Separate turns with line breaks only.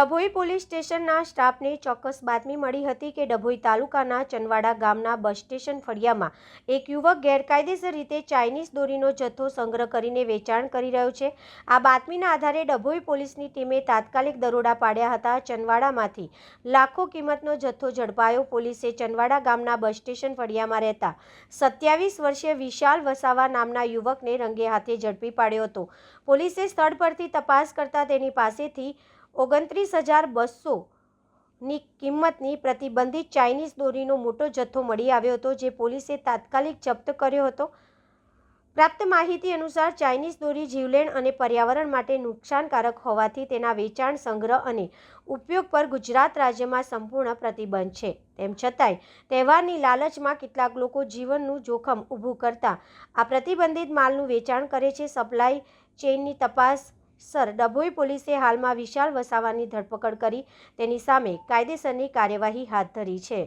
Dabhoi police સ્ટેશનના સ્ટાફને ચોક્કસ બાતમી મળી હતી કે ડભોઈ તાલુકાના ચનવાડા ગામના બસ સ્ટેશન ફળિયામાં એક યુવક ગેરકાયદેસર રીતે ચાઇનીઝ દોરીનો જથ્થો સંગ્રહ કરીને વેચાણ કરી રહ્યો છે. આ બાતમીના આધારે ડભોઈ પોલીસની ટીમે તાત્કાલિક દરોડા પાડ્યા હતા. ચનવાડામાંથી લાખો કિંમતનો જથ્થો ઝડપાયો. પોલીસે ચનવાડા ગામના બસ સ્ટેશન ફળિયામાં રહેતા સત્યાવીસ વર્ષીય વિશાલ વસાવા નામના યુવકને રંગે હાથે ઝડપી પાડ્યો હતો. પોલીસે સ્થળ પરથી તપાસ કરતા તેની પાસેથી ઓગણત્રીસ હજાર બસોની કિંમતની પ્રતિબંધિત ચાઇનીઝ દોરીનો મોટો જથ્થો મળી આવ્યો હતો, જે પોલીસે તાત્કાલિક જપ્ત કર્યો હતો. પ્રાપ્ત માહિતી અનુસાર, ચાઇનીઝ દોરી જીવલેણ અને પર્યાવરણ માટે નુકસાનકારક હોવાથી તેના વેચાણ સંગ્રહ અને ઉપયોગ પર ગુજરાત રાજ્યમાં સંપૂર્ણ પ્રતિબંધ છે. તેમ છતાંય, તહેવારની લાલચમાં કેટલાક લોકો જીવનનું જોખમ ઊભું કરતા આ પ્રતિબંધિત માલનું વેચાણ કરે છે. સપ્લાય ચેઇનની તપાસ સર, ડભોઈ પોલીસે હાલમાં વિશાલ વસાવાની ધરપકડ કરી તેની સામે કાયદેસરની કાર્યવાહી હાથ ધરી છે.